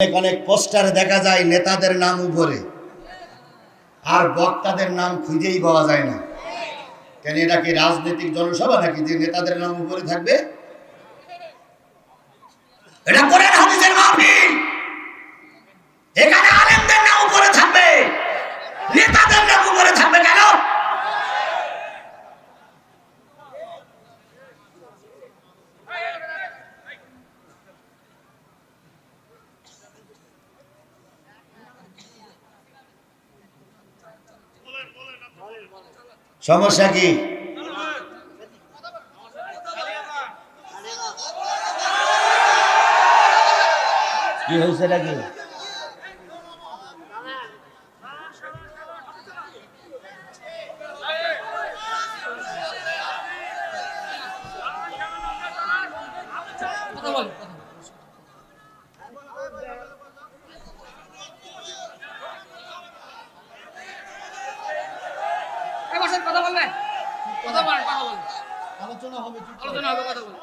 অনেক অনেক পোস্টারে দেখা যায় নেতাদের নাম উপরে। আর বক্তাদের নাম খুঁজেই পাওয়া যায় না। কেন এটা কি রাজনৈতিক জনসভা নাকি যে নেতাদের নাম উপরে থাকবে? এটা কোরআন হাদিসের মাহফিল। এখানে আলেমদের নাম উপরে থাকবে নেতাদের নাম উপরে থাকবে কেন সমস্যা কি? কি হয়েছে নাকি কথা বল এই বসেন কথা বলবে কথা বলেন কথা বলেন আলোচনা হবে আলোচনা হবে কথা বলেন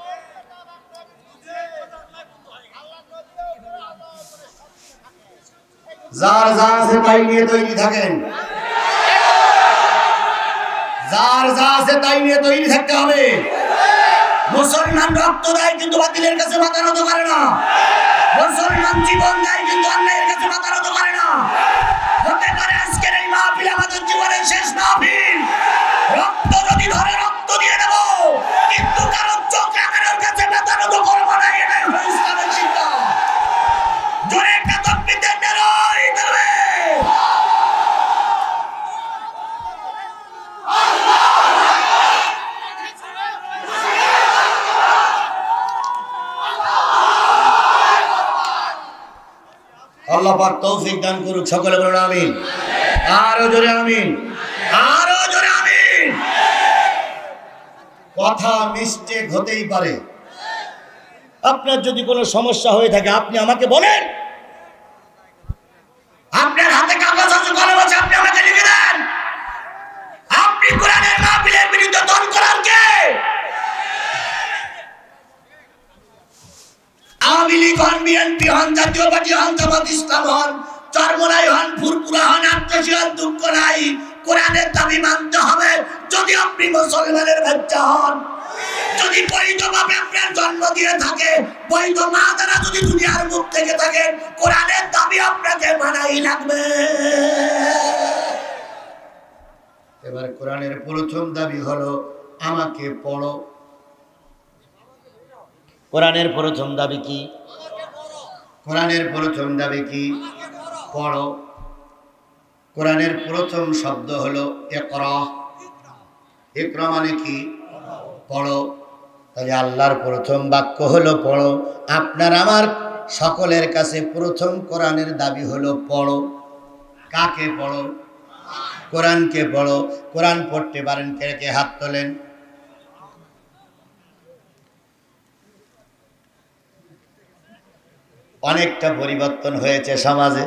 যার যা আছে তাই নিয়ে তৈরি থাকেন। যার যা আছে তাই নিয়ে তৈরি থাকতে হবে। মুসলমান রক্ত দেয় কিন্তু বাতিলের কাছে মাথা নত করে না। মুসলমান জীবন দেয় কিন্তু অন্যায়ের কাছে মাথা নত করে না। হতে পারে আজকের এই মাহফিল আমাদের জীবনের শেষ মাহফিল। পাক তৌফিক দান করুক সকলে বলুন আমিন। আরও জোরে আমিন। আরও জোরে আমিন। কথা মিস্টেক হতেই পারে। আপনার যদি কোনো সমস্যা হয়ে থাকে, আপনি আমাকে বলেন। হন বিএনপি হন জাতীয় পার্টি হন জামাত ইসলাম হন চরমরাই হন ফুরপুরা হন আত্মসী হন দুঃখ নাই। কোরআনের দাবি মানতে হবে। যদি আপনি মুসলমানের বাচ্চা হন যদি আপনার জন্ম দিয়ে থাকে বৈধ মা দ্বারা যদি দুনিয়ার মুখ থেকে থাকে কোরআনের দাবি আপনাকে মানাই লাগবে। এবার কোরআনের প্রথম দাবি হলো আমাকে পড়ো। কোরআনের প্রথম দাবি কি? কোরআনের প্রথম দাবি কি? পড়ো। কোরআনের প্রথম শব্দ হলো একরা একরা মানে কি? পড়ো। তাহলে আল্লাহর প্রথম বাক্য হলো পড়ো। আপনার আমার সকলের কাছে প্রথম কোরআনের দাবি হলো পড়ো। কাকে পড়ো? কোরআনকে পড়ো। কোরআন পড়তে পারেন কে কে? হাত তোলেন। অনেকটা পরিবর্তন হয়েছে সমাজে।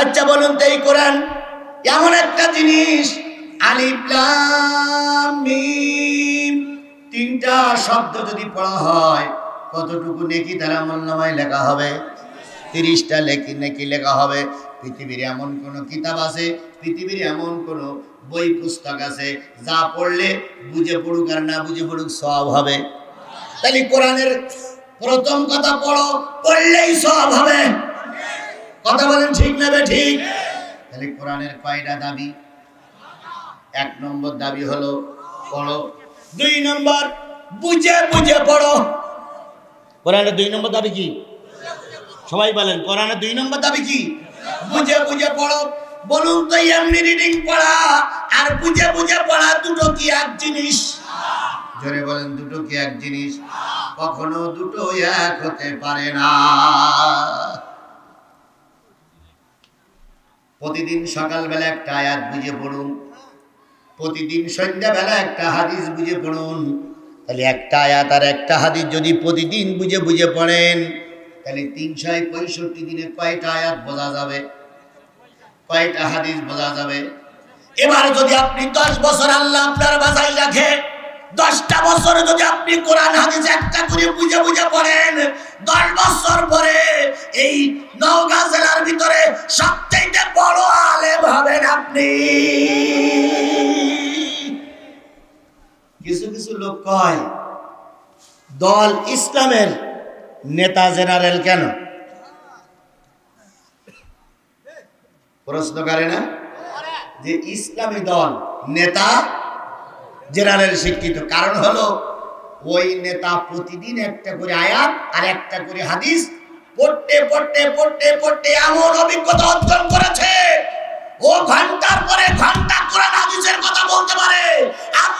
আচ্ছা বলুন তো এই কোরআন এমন একটা জিনিস, আলিফ লাম মিম, তিনটা শব্দ যদি পড়া হয়, কতটুকু নেকি তারা আমল নামায় লেখা হবে? তিরিশটা লেখি, নেকি লেখা হবে। পৃথিবীর এমন কোন কিতাব আছে, পৃথিবীর এমন কোন বই পুস্তক আছে, যা পড়লে বুঝে পড়ুক আর না বুঝে পড়ুক সব হবে। তাহলে কোরআনের প্রথম কথা পড়ো, পড়লেই সব হবে। কথা বলেন ঠিক নেবে ঠিক? তাহলে কোরআনের কয়টা দাবি? এক নম্বর দাবি হলো, পড়ো। দুই নম্বর, বুঝে বুঝে পড়ো। কোরআনের দুই নম্বর দাবি কি? সবাই বলেন, কোরআনের দুই নম্বর দাবি কি? বুঝে বুঝে পড়ো। বলুন তো, এমনি রিডিং পড়া, আর বুঝে বুঝে পড়া দুটো কি এক জিনিস? জোরে বলেন দুটো কি এক জিনিস? কখনো দুটো এক হতে পারে না। প্রতিদিন সকালবেলা একটা আয়াত বুঝে পড়ুন। প্রতিদিন সন্ধ্যাবেলা একটা হাদিস বুঝে পড়ুন। তাহলে একটা আয়াত আর একটা হাদিস যদি প্রতিদিন বুঝে বুঝে পড়েন, তাহলে তিনশো পঁয়ষট্টি দিনে কয়টা আয়াত বোঝা যাবে? কয়টা হাদিস বোঝা যাবে? এবার যদি আপনি দশ বছর আল্লাহ আপনার বাসায় রাখে দশটা বছর যদি আপনি কোরআন, হাদিস একটা করে বুঝে বুঝে পড়েন, দশ বছর পরে এই নওগাঁ জেলার ভিতরে সবচেয়ে বড় আলেম হবেন আপনি। কিছু কিছু লোক কয়, দল ইসলামের নেতা জেনারেল কেন? প্রশ্ন করে না? যে ইসলামী দল নেতা জেনারেল শিক্ষিত। কারণ হলো, ওই নেতা প্রতিদিন একটা করে আয়াত আর একটা করে হাদিস, পড়তে পড়তে পড়তে পড়তে এমন অভিজ্ঞতা অর্জন করেছে। ও ঘণ্টার পরে ঘণ্টা কোরআন হাদিসের কথা বলতে পারে।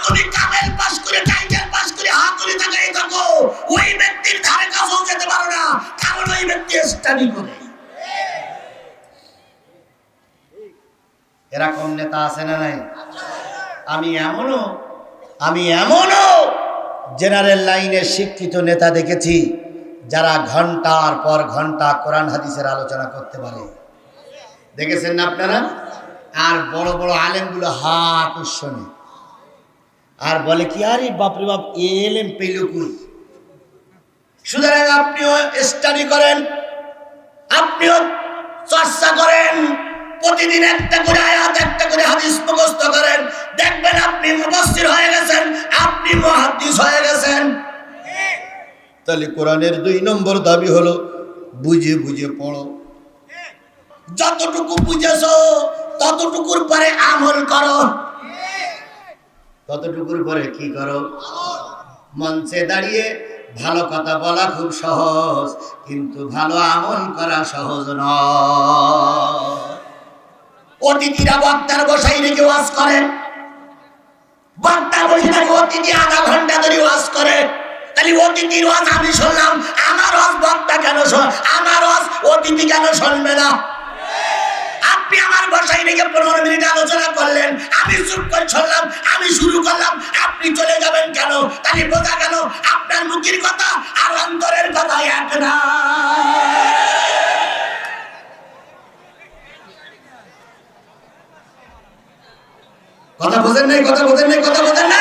তুমি কামেল পাস করে, টাইটেল পাস করে হাত তুলে তাকাই থাকো। ওই ব্যক্তির ধারে কাছেও যেতে পারো না, কারণ ওই ব্যক্তি স্টাডি করে এরকম নেতা আছে না নাই? আমি এমনও আমি এমনও জেনারেল লাইনের শিক্ষিত নেতা দেখেছি, যারা ঘণ্টার পর ঘণ্টা কোরআন হাদিসের আলোচনা করতে পারে দেখেছেন না আপনারা? আর বড় বড় আলেমগুলো হা আকর্ষণে আর বলে কি, আরে বাপরে বাপ এলেম পেল কই? সুতরাং আপনিও স্টাডি করেন, আপনিও চর্চা করেন। প্রতিদিন একটা করে আয়াত একটা করে হাদিস মুখস্থ করেন। দেখবেন আপনি মুফাসসির হয়ে গেছেন আপনি মুহাদ্দিস হয়ে গেছেন। তাহলে কোরআনের দুই নম্বর দাবি হলো বুঝে বুঝে পড়ো। যতটুকু বুঝেছ ততটুকুর পরে আমল করো। ততটুকুর পরে কি করো? মঞ্চে দাঁড়িয়ে ভালো কথা বলা খুব সহজ কিন্তু ভালো আমল করা সহজ নয়। অতিথিরা বক্তার বসাই রেখে ওয়াজ করে। বক্তা বসে থাকে অতিথি আধা ঘণ্টা ধরে ওয়াজ করে। তাহলে অতিথির ওয়াজ আমি শুনলাম, আমার বক্তা কেন শোন- আমার অতিথি কেন শুনবে না? আপনি আমার বাসায় রেখে পনেরো মিনিট আলোচনা করলেন, আমি চুপ করে শুনলাম, আমি শুরু করলাম, আপনি চলে যাবেন কেন? তাহলে বোঝা গেল আপনার মুখের কথা, আর কথা বোঝেন নাই কথা বোঝেন নাই কথা বোঝেন নাই।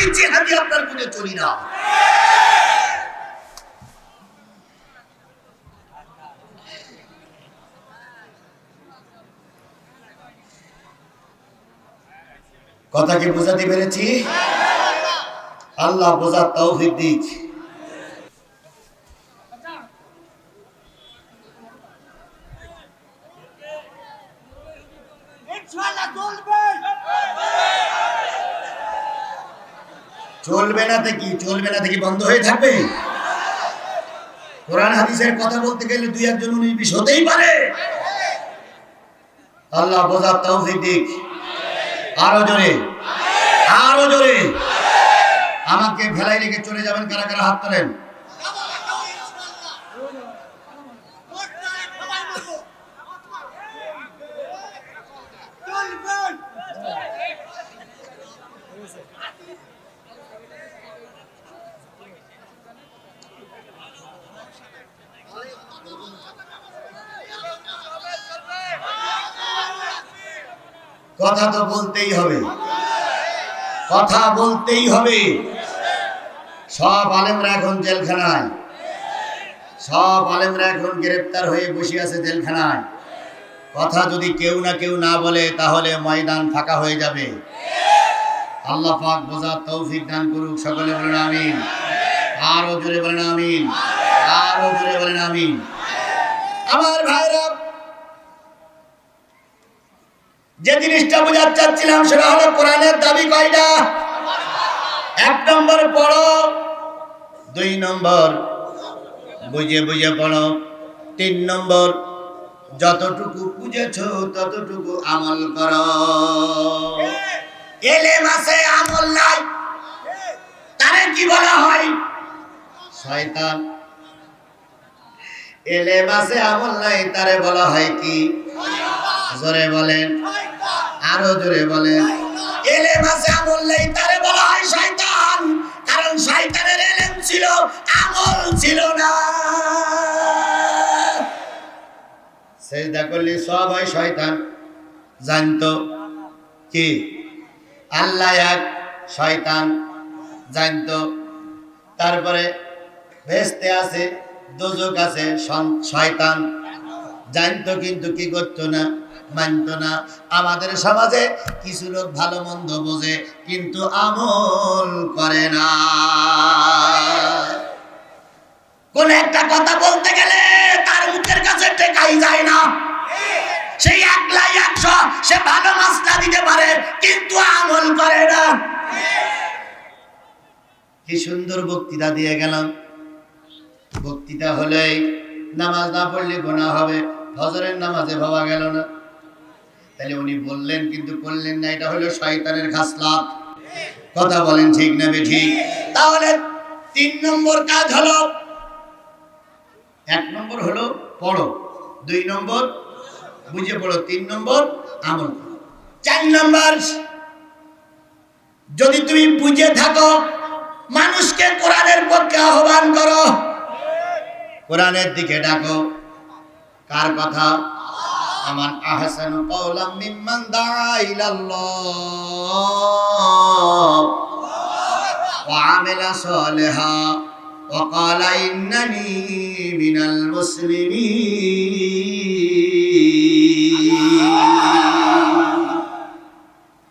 আমি জেহাদি আপনার গুণে চলি না। কথা কি বোঝাতে পেরেছি? আল্লাহ বোঝার তাও দিক। চলবে না তো কি? চলবে না তো কি বন্ধ হয়ে থাকবে? কোরআন হাদিসের কথা বলতে গেলে দুই একজন উনিশ বিশ হতেই পারে। আল্লাহ বোঝার তৌফিক দিক। আরও জোরে। আরও জোরে। আমাকে ভেলাই রেখে চলে যাবেন, কারা কারা হাত তোলেন? কথা তো বলতেই হবে। কথা বলতেই হবে। সব আলেমরা এখন জেলখানায়। সব আলেমরা এখন গ্রেপ্তার হয়ে বসে আছে জেলখানায়। কথা যদি কেউ না কেউ না বলে, তাহলে ময়দান ফাঁকা হয়ে যাবে। আল্লাহ পাক বোঝার তৌফিক দান করুক, সকলে বলেন আমিন। আরও জোরে বলেন আমিন। আরও জোরে বলেন আমিন। আমার ভাইরা যে জিনিসটা বোঝাতে চাচ্ছিলাম সেটা হলো কোরআনের দাবি কয়টা? এক নম্বর পড়ো, দুই নম্বর বুঝে বুঝে পড়ো, তিন নম্বর যতটুকু বুঝেছ ততটুকু আমল কর। এলে মাসে আমল নাই। তারে কি বলা হয়? শয়তান। এলে মাসে আমল নাই, তারে বলা হয় কি? জোরে বলেন। আরও জোরে বলেন। এলে মাসে আমল নেই তারে বলা হয় শয়তান। কারণ শয়তানের এলেম ছিল আমল ছিল না। সেজদা করলে সব হয় শয়তান। জানতো কি? আল্লাহ এক শয়তান জানতো। তারপরে ভেস্তে আছে দোজক আছে শয়তান। জানতো কিন্তু কি করতো না? মানতো না। আমাদের সমাজে কিছু লোক ভালো মন্দ বোঝে, কিন্তু আমল করে না। কোন একটা কথা বলতে গেলে তার মুখের কাছে টেকাই যায় না। সেই একলাই একশো, সে ভালো মাছটা দিতে পারে, কিন্তু আমল করে না। কি সুন্দর বক্তৃতা দিয়ে গেলাম। বক্তৃতা হলেই নামাজ না পড়লে গোনা হবে, ফজরের নামাজে ভাবা গেল না। তাহলে উনি বললেন, কিন্তু করলেন না, এটা হলো শয়তানের খাসলাত কথা বলেন ঠিক না ঠিক? তাহলে তিন নম্বর কাজ হলো, এক নম্বর হলো পড়ো, দুই নম্বর বুঝে পড়ো, তিন নম্বর আমল চার নম্বর, যদি তুমি বুঝে থাকো, মানুষকে কোরআনের পক্ষে আহ্বান করো। কোরআনের দিকে ডাকো। কার কথা? আমার আহসান কওলাম মিম্মান দাআ ইলাল্লাহ। ওয়া আমিলা সালিহা। ওয়া ক্বালা ইন্নানি মিনাল মুসলিমিন।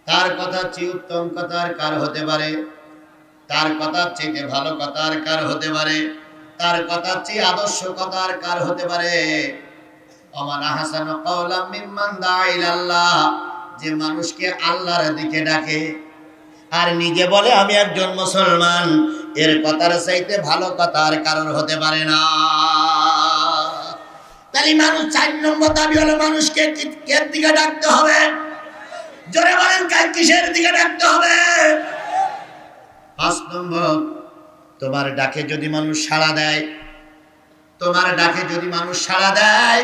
তার কথা চেয়ে উত্তম কথা আর কার হতে পারে? তার কথা চেয়ে ভালো কথা আর কার হতে পারে? তার কথা চেয়ে আদর্শ কথা আর কার হতে পারে? যে মানুষকে আল্লাহর দিকে ডাকে আর নিজে বলে, আমি একজন মুসলমান। এর কথার চাইতে ভালো কথা আর কারোর হতে পারে না। তাহলে মানুষ চার নম্বর দাবি হলো, মানুষকে কের দিকে ডাকতে হবে? জোরে বলেন কিসের দিকে ডাকতে হবে? পাঁচ নম্বর, তোমার ডাকে যদি মানুষ সাড়া দেয়, তোমার ডাকে যদি মানুষ সাড়া দেয়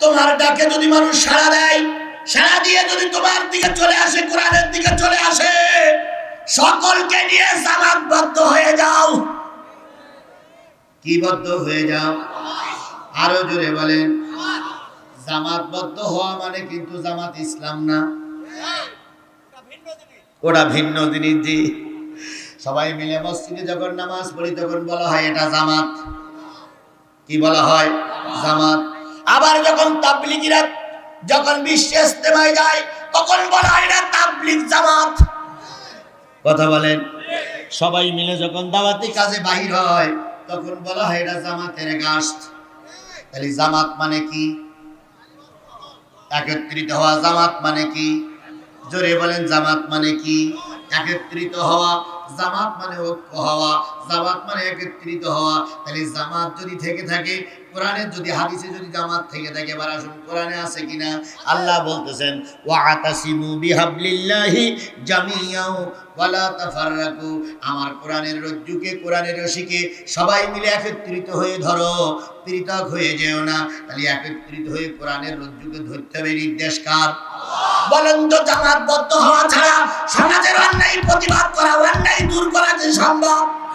তোমার ডাকে যদি মানুষ সাড়া দেয়, সাড়া দিয়ে যদি তোমার দিকে চলে আসে, কোরআনের দিকে চলে আসে, সকলকে নিয়ে জামাতবদ্ধ হয়ে যাও। কি বদ্ধ হয়ে যাও? আরও জোরে বলেন। জামাতবদ্ধ হওয়া মানে কিন্তু জামাত ইসলাম না। ওটা ভিন্ন জিনিস, জি। সবাই মিলে মসজিদে যখন নামাজ পড়ি, তখন বলা হয় এটা জামাত। কি বলা হয়? জামাত। আবার যখন তাবলিগিরা যখন বিশ্ব ইস্তেমায় যায়, তখন বলা হয় এটা তাবলিগ জামাত। কথা বলেন? সবাই মিলে যখন দাওয়াতি কাজে বাহির হয়, তখন বলা হয় এটা জামাতের গাছ তাহলে জামাত মানে কি? একত্রিত হওয়া জামাত মানে কি? জোরে বলেন, জামাত মানে কি? একত্রিত হওয়া, জামাত মানে ঐক্য হওয়া। জামাত মানে একত্রিত হওয়া। তাহলে জামাত যদি থেকে থাকে কোরআনে যদি হাদিসে যদি জামাত থেকে থাকে, এবার আসুন, কোরআনে আছে কিনা? আল্লাহ বলতেছেন, ওয়াতাসিমু বিহাবলিল্লাহি জামিয়াও ওয়ালা তাফাররাকু। আমার কোরআনের রজ্জুকে, কোরআনের রশিকে সবাই মিলে একত্রিত হয়ে ধরো, পৃথক হয়ে যেও না। তাহলে একত্রিত হয়ে কোরআনের রজ্জুকে ধরতে হবে, নির্দেশ কার? বলেন তো, জামাতবদ্ধ হওয়া ছাড়া সমাজের অন্যায় প্রতিবাদ করা, অন্যায় দূর করা যে সম্ভব?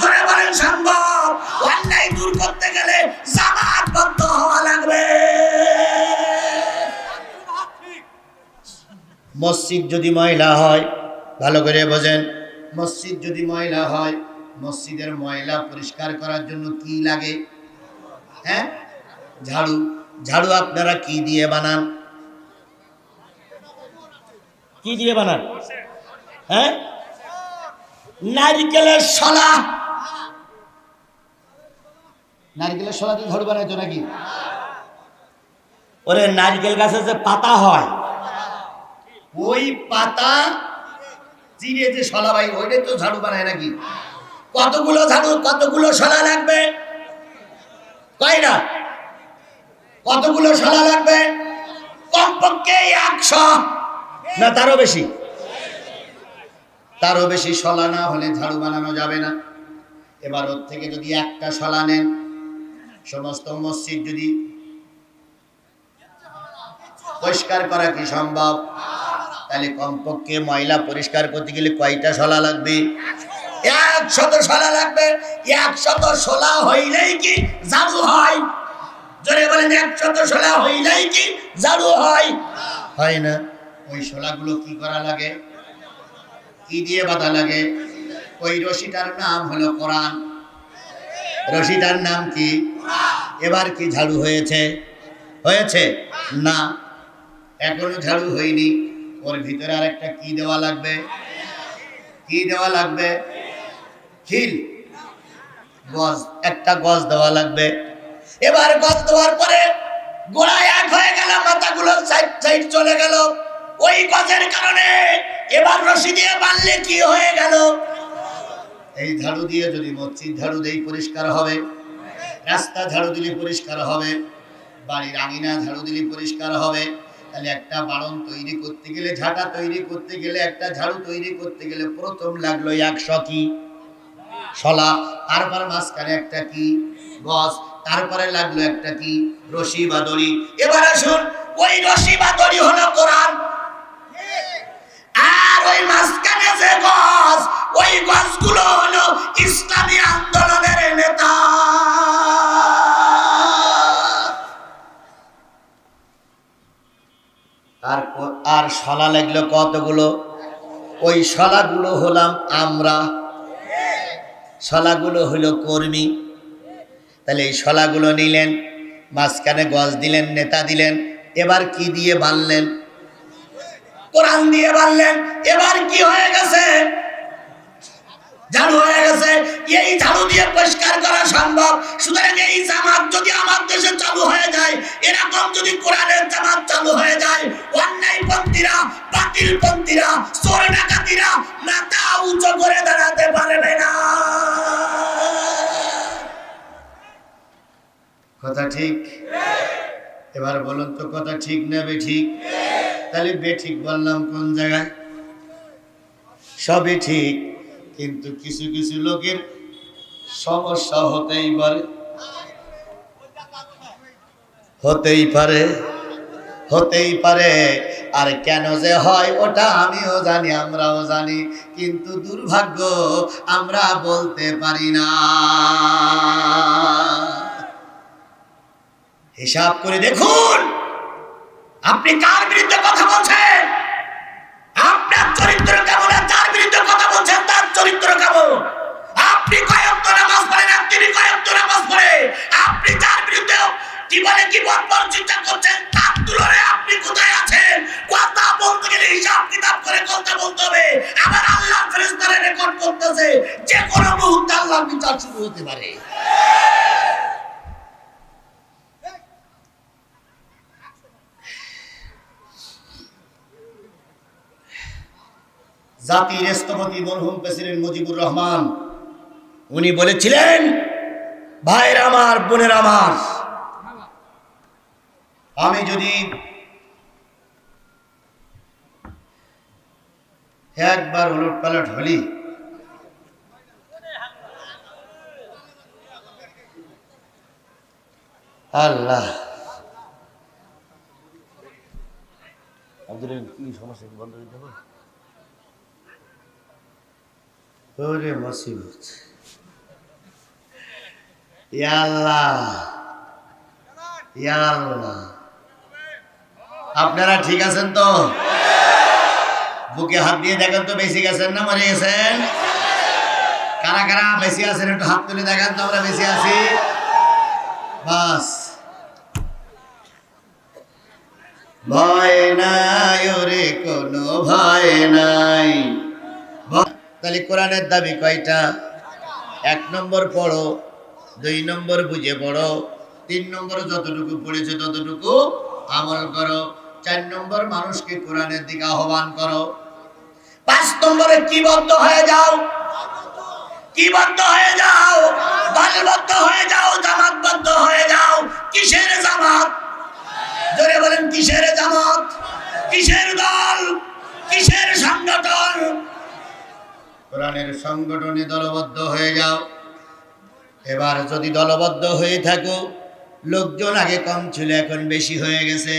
জোরে বলেন সম্ভব। অন্যায় দূর করতে গেলে জামাতবদ্ধ হওয়া লাগবে। মসজিদ যদি ময়লা হয় ভালো করে বোঝেন মসজিদ যদি ময়লা হয় মসজিদের ময়লা পরিষ্কার করার জন্য কি লাগে? হ্যাঁ? ঝাড়ু ঝাড়ু আপনারা কি দিয়ে বানান? কি দিয়ে বানান? হ্যাঁ? নারিকেলের শলা। নারিকেলের শলা দিয়ে ঝাড়ু বানাইছো নাকি? ওরে নারকেল গাছের যে পাতা হয়, ওই পাতা চিড়ে যে শলা বাই ওইটাই তো ঝাড়ু বানায় নাকি? কতগুলো ঝাড়ু, কতগুলো শলা লাগবে? কয়টা কতগুলো শলা লাগবে? কমপক্ষে একশো। না, তারও বেশি। তারও বেশি শলা না হলে ঝাড়ু বানানো যাবে না। এবার ওর থেকে যদি একটা শলা নেন সমস্ত মসজিদ যদি পরিষ্কার করা কি সম্ভব? তাহলে কমপক্ষে ময়লা পরিষ্কার করতে গেলে কয়টা শলা লাগবে? একশত শলা লাগবে। একশত শলা হইলেই কি ঝাড়ু হয়? জোরে বলেন একশত শলা হইলেই কি ঝাড়ু হয়? হয় না। ওই শলাগুলো কি করা লাগে? কি দিয়ে বাঁধা লাগে? ওই রশিটার নাম হলো কোরআন। রশিটার নাম কি? এবার কি ঝাড়ু হয়েছে? হয়েছে? না। এখনও ঝাড়ু হয়নি। ওর ভিতরে আর একটা কি দেওয়া লাগবে? কি দেওয়া লাগবে? খিল। গজ, একটা গজ দেওয়া লাগবে। এবার গজ দেওয়ার পরে গোড়া এক হয়ে গেল, মাথাগুলো সাইড সাইড চলে গেল। ওই গজের কারণে এবার রশি দিয়ে বানলে কি হয়ে গেল? এই ঝাড়ু দিয়ে যদি মসজিদ ঝাড়ু দেই পরিষ্কার হবে। রাস্তা ঝাড়ু দিলে পরিষ্কার হবে, বাড়ির আঙিনা ঝাড়ু দিলে পরিষ্কার হবে। তাহলে একটা বাড়ন তৈরি করতে গেলে, ঝাঁটা তৈরি করতে গেলে, একটা ঝাড়ু তৈরি করতে গেলে প্রথম লাগল একশো কি শলা, তারপর মাঝখানে একটা কি? গজ, তারপরে লাগল একটা কি? রশি বা দড়ি এবার আসুন, ওই রশি বা দড়ি হলো কোরআন। আর ওই মাঝখানে যে গজ ওই গজগুলো হলো ইসলামী আন্দোলনের নেতা। আর আর শলা লাগল কতগুলো? ওই শলাগুলো হলাম আমরা। শলাগুলো হলো কর্মী। তাহলে এই শলাগুলো নিলেন, মাঝখানে গজ দিলেন, নেতা দিলেন, এবার কি দিয়ে বানলেন কোরআন দিয়ে বানলেন এবার কি হয়ে গেছে? ঝাড়ু হয়ে গেছে। এই ঝাড়ু দিয়ে পরিষ্কার করা সম্ভব। সুতরাং এই জামাত যদি আমার দেশে চালু হয়ে যায়, এরকম যদি কোরআনের জামাত চালু হয়ে যায় অন্যায় পন্থীরা বাতিল পন্থীরা চোর ডাকাতিরা মাথা উঁচু করে দাঁড়াতে পারবে না। কথা ঠিক? এবার বলুন তো কথা ঠিক না বে ঠিক তাহলে বে ঠিক বললাম কোন জায়গায়? সবই ঠিক। কিন্তু কিছু কিছু লোকের সমস্যা হতেই পারে। হতেই পারে হতেই পারে। আর কেন যে হয় ওটা আমিও জানি, আমরাও জানি, কিন্তু দুর্ভাগ্য আমরা বলতে পারি না। হিসাব করে দেখুন, আপনি কার বিরুদ্ধে কথা বলছেন? আপনি কয়েকটা নামাজ পড়েন আর তিনি কয়েকটা নামাজ পড়ে। আপনি তার বিরুদ্ধে কি বলবার চিন্তা করছেন? তার তুলনায় আপনি কোথায় আছেন? কথা বলতে গেলে হিসাব কিতাব করে কথা বলতে হবে। আবার আল্লাহ ফেরেশতারা রেকর্ড করতেছে যে কোনো মুহূর্তে আল্লাহর বিচার শুরু হতে পারে। জাতির স্থপতি মরহুম প্রেসিডেন্ট মুজিবুর রহমান, উনি বলেছিলেন, ভাইয়ের আমার, বোনের আমার, আমি যদি একবার উলট পালট হলি, আল্লাহ, আব্দুল কি সমস্যা? বন্ধ দিতে হবে ওরে মুসিবত আপনারা ঠিক আছেন তো? বুকে হাত দিয়ে দেখেন তো বেশি গেছেন না মরে গেছেন? কারা কারা বেশি আছেন একটু হাত তুলে দেখেন তো আমরা বেশি আছি। বাস। ভয় নাই, ওরে কোনো ভয় নাই। তাহলে কোরআনের দাবি কয়টা? এক নম্বর পড়ো, দুই নম্বর বুঝে পড়ো, তিন নম্বর যতটুকু পড়েছে ততটুকু আমল করো, চার নম্বর মানুষকে কোরআনের দিকে আহ্বান করো। পাঁচ নম্বরে কি বদ্ধ হয়ে যাও। কি বদ্ধ হয়ে যাও, দলবদ্ধ হয়ে যাও, জামাতবদ্ধ হয়ে যাও। কিসের জামাত? জোরে বলেন, কিসের জামাত? কিসের দল? কোরআনের সংগঠনে দলবদ্ধ হয়ে যাও। এবার যদি দলবদ্ধ হয়ে থাকো, লোকজন আগে কম ছিল, এখন বেশি হয়ে গেছে।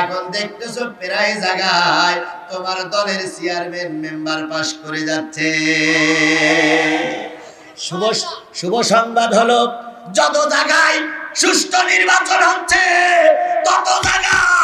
এখন দেখতেছ প্রায় জায়গায় তোমার দলের চেয়ারম্যান মেম্বার পাস করে যাচ্ছে। শুভ শুভ সংবাদ হলো, যত জায়গায় সুষ্ঠু নির্বাচন হচ্ছে, তত জায়গায়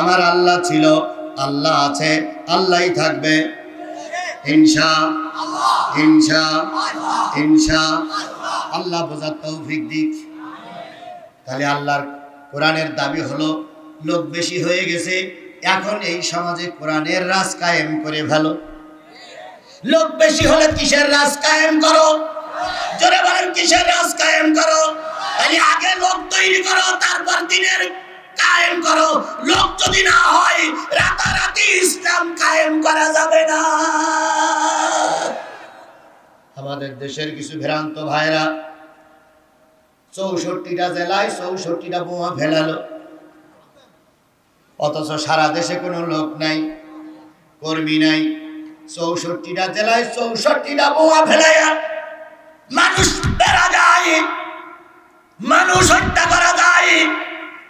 আমার আল্লাহ ছিল, আল্লাহ আছে, আল্লাহই থাকবে। হিংসা হিংসা হিংসা আল্লাহ বোঝার তৌফিক দিক। তাহলে আল্লাহর কোরআনের দাবি হলো, লোক বেশি হয়ে গেছে, এখন এই সমাজে কোরআনের রাজ কায়েম করে ভালো লোক বেশি হলে কিসের রাজ কায়েম করো? জোরে বলেন, কিসের রাজ কায়েম করো? তাহলে আগে লোক তৈরি করো, তারপর দিনের কায়েম করো। লোক যদি না হয়, রাতারাতি ইসলাম কায়েম করা যাবে না। আমাদের দেশের কিছু ভ্রান্ত ভাইরা চৌষট্টিটা জেলায় চৌষট্টিটা বোমা ফেলালো। অথচ সারা দেশে কোনো লোক নাই, কর্মী নাই। চৌষট্টিটা জেলায় চৌষট্টিটা বোমা ফেলাইয়া মানুষ বেড়া যায়, মানুষ হত্যা করা যায়।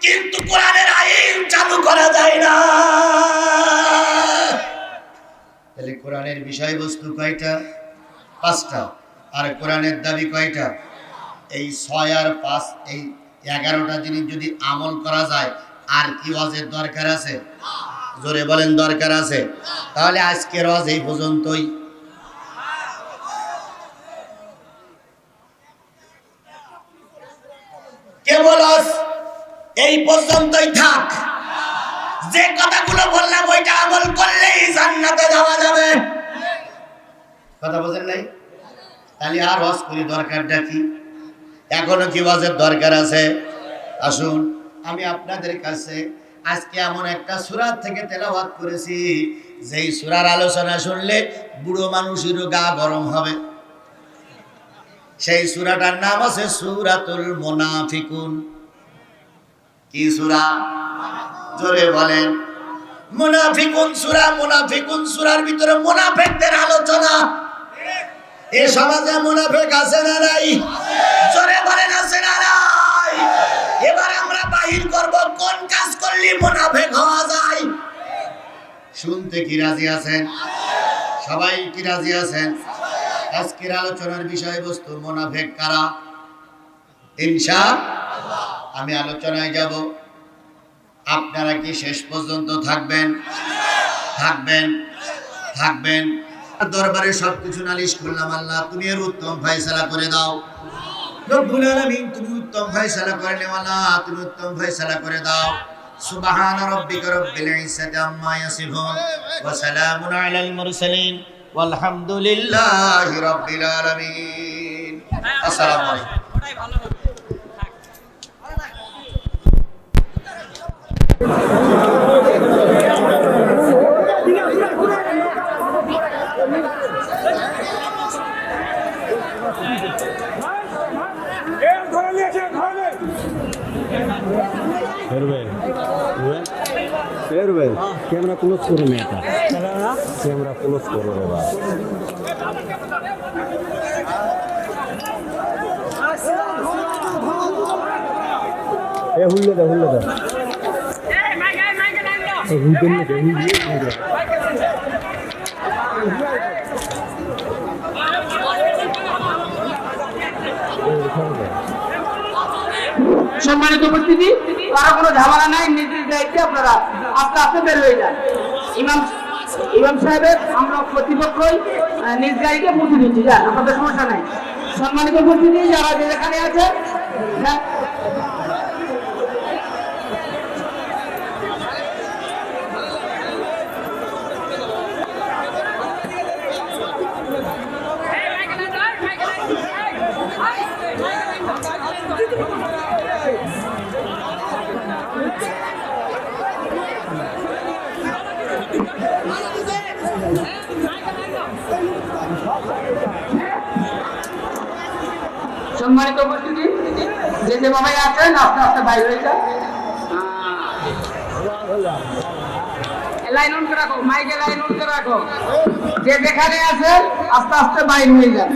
কিন্তু কোরআনের আইন চালু করা যায় না। তাহলে কোরআনের বিষয়বস্তু কয়টা? পাঁচটা। আর কোরআনের দাবি কয়টা? এই ছয় আর পাঁচ, এই এগারোটা জিনিস যদি আমল করা যায়, আর কি ওয়াজের দরকার আছে? জোরে বলেন, দরকার আছে? তাহলে আজকের ওয়াজ এই পর্যন্তই। কেবল আজ এই পর্যন্তই থাক। যে কথাগুলো বললাম, ওইটা আমল করলেই জান্নাতে যাওয়া যাবে। কথা বলছেন নাই? তাহলে আর হজ করি দরকারটা কি? এখনও কি ওয়াজের দরকার আছে? আসুন, আমি আপনাদের কাছে আজকে এমন একটা সুরার থেকে তেলাওয়াত করেছি, যেই সুরার আলোচনা শুনলে বুড়ো মানুষেরও গা গরম হবে। সেই সুরাটার নাম আছে সুরাতুল মোনাফিকুন। কি সুরা? জোরে বলেন। মুনাফিকুন সুরা, মুনাফিকুন সুরার ভিতরে মুনাফিকদের আলোচনা। এ সমাজে মুনাফিক আছে না নাই? জোরে বলেন, আছে না নাই? এবার আমরা বাহির করব, কোন কাজ করলে মুনাফিক হওয়া যায়? শুনতে কি রাজি আছেন? সবাই কি রাজি আছেন? আজকের আলোচনার বিষয়বস্তু মোনাফেক কারা? ইনশা আমি আলোচনায় যাব। আপনারা কি শেষ পর্যন্ত থাকবেন? থাকবেন? থাকবেন? দরবারে সব কিছু নালিশ করলাম আল্লাহ তুমি এর উত্তম ফয়সালা করে দাও। রব্বুল আলামিন তুমি উত্তম ফয়সালা করে নেওয়ালা তুমি উত্তম ফয়সালা করে দাও। সুবহান রব্বিকা রব্বিল ইজ্জাতি আম্মা ইয়াসিফুন ওয়া সালামুন আলাল মুরসালিন আলহামদুলিল্লাহি রব্বিল আলামিন। আসসালামু আলাইকুম। ফেরবেল ক্যামেরা ক্লোজ করো মেয়েটা। ক্যামেরা ক্লোজ করো এবার এ হুল্লে দে হুল্লে দে। সম্মানিত উপস্থিতি, কারও কোনো ঝামেলা নাই নিজের দায়িত্বে আপনারা আস্তে আস্তে বের হয়ে যান। ইমাম ইমাম সাহেবের আমরা প্রতিপক্ষই নিজ গাড়িকে পৌঁছে দিচ্ছি। যান, আপনাদের সমস্যা নাই। সম্মানিত উপস্থিতি, যারা যেখানে আছে সম্মানিত উপস্থিতি যে যে বাবাই আছেন আস্তে আস্তে বাইর হয়ে যান। লাইন রাখো লাইন রাখো। যে যেখানে আছেন, আস্তে আস্তে বাইর হয়ে যান।